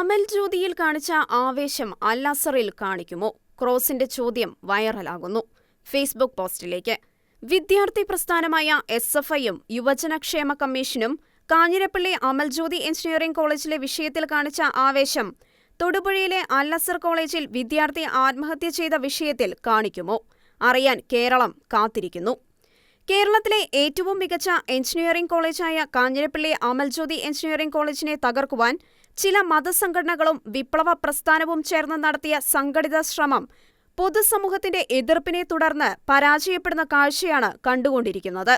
അമൽ ജ്യോതിയിൽ കാണിച്ച ആവേശം അൽ അസറിൽ കാണിക്കുമോ? ക്രോസിന്റെ ചോദ്യം വൈറലാകുന്നു. ഫേസ്ബുക്ക് പോസ്റ്റിലേക്ക്. വിദ്യാർത്ഥി പ്രസ്ഥാനമായ എസ് എഫ് ഐയും യുവജനക്ഷേമ കമ്മീഷനും കാഞ്ഞിരപ്പള്ളി അമൽ ജ്യോതി എഞ്ചിനീയറിംഗ് കോളേജിലെ വിഷയത്തിൽ കാണിച്ച ആവേശം തൊടുപുഴയിലെ അല്ലസർ കോളേജിൽ വിദ്യാർത്ഥി ആത്മഹത്യ ചെയ്ത വിഷയത്തിൽ കാണിക്കുമോ? അറിയാൻ കേരളം കാത്തിരിക്കുന്നു. കേരളത്തിലെ ഏറ്റവും മികച്ച എഞ്ചിനീയറിംഗ് കോളേജായ കാഞ്ഞിരപ്പള്ളി അമൽജ്യോതി എഞ്ചിനീയറിംഗ് കോളേജിനെ തകർക്കുവാൻ ചില മതസംഘടനകളും വിപ്ലവ പ്രസ്ഥാനവും ചേർന്ന് നടത്തിയ സംഘടിത ശ്രമം പൊതുസമൂഹത്തിന്റെ എതിർപ്പിനെ തുടർന്ന് പരാജയപ്പെടുന്ന കാഴ്ചയാണ് കണ്ടുകൊണ്ടിരിക്കുന്നത്.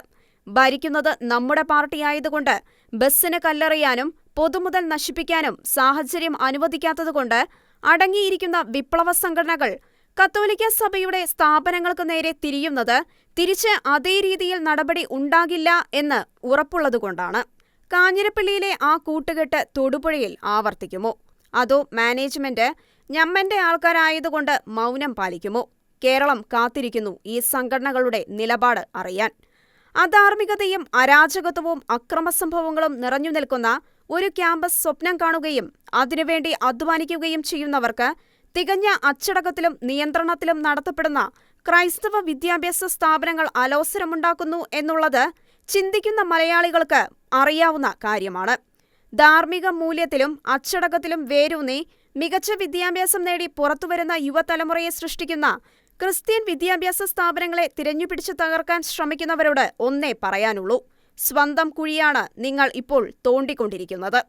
ഭരിക്കുന്നത് നമ്മുടെ പാർട്ടിയായതുകൊണ്ട് ബസ്സിന് കല്ലെറിയാനും പൊതുമുതൽ നശിപ്പിക്കാനും സാഹചര്യം അനുവദിക്കാത്തതുകൊണ്ട് അടങ്ങിയിരിക്കുന്ന വിപ്ലവ സംഘടനകൾ കത്തോലിക്ക സഭയുടെ സ്ഥാപനങ്ങൾക്ക് നേരെ തിരിയുന്നത് തിരിച്ച് അതേ രീതിയിൽ നടപടി ഉണ്ടാകില്ല എന്ന് ഉറപ്പുള്ളതുകൊണ്ടാണ്. കാഞ്ഞിരപ്പള്ളിയിലെ ആ കൂട്ടുകെട്ട് തൊടുപുഴയിൽ ആവർത്തിക്കുമോ? അതോ മാനേജ്മെന്റ് ഞമ്മന്റെ ആൾക്കാരായതുകൊണ്ട് മൗനം പാലിക്കുമോ? കേരളം കാത്തിരിക്കുന്നു ഈ സംഘടനകളുടെ നിലപാട് അറിയാൻ. അധാർമികതയും അരാജകത്വവും അക്രമസംഭവങ്ങളും നിറഞ്ഞു നിൽക്കുന്ന ഒരു ക്യാമ്പസ് സ്വപ്നം കാണുകയും അതിനുവേണ്ടി അധ്വാനിക്കുകയും ചെയ്യുന്നവർക്ക് തികഞ്ഞ അച്ചടക്കത്തിലും നിയന്ത്രണത്തിലും നടത്തപ്പെടുന്ന ക്രൈസ്തവ വിദ്യാഭ്യാസ സ്ഥാപനങ്ങൾ അലോസരമുണ്ടാക്കുന്നു എന്നുള്ളത് ചിന്തിക്കുന്ന മലയാളികൾക്ക് അറിയാവുന്ന കാര്യമാണ്. ധാർമ്മിക മൂല്യത്തിലും അച്ചടക്കത്തിലും വേരൂന്നി മികച്ച വിദ്യാഭ്യാസം നേടി പുറത്തുവരുന്ന യുവതലമുറയെ സൃഷ്ടിക്കുന്ന ക്രിസ്ത്യൻ വിദ്യാഭ്യാസ സ്ഥാപനങ്ങളെ തിരഞ്ഞുപിടിച്ച് തകർക്കാൻ ശ്രമിക്കുന്നവരോട് ഒന്നേ പറയാനുള്ളൂ. സ്വന്തം കുഴിയാണ് നിങ്ങൾ ഇപ്പോൾ തോണ്ടിക്കൊണ്ടിരിക്കുന്നത്.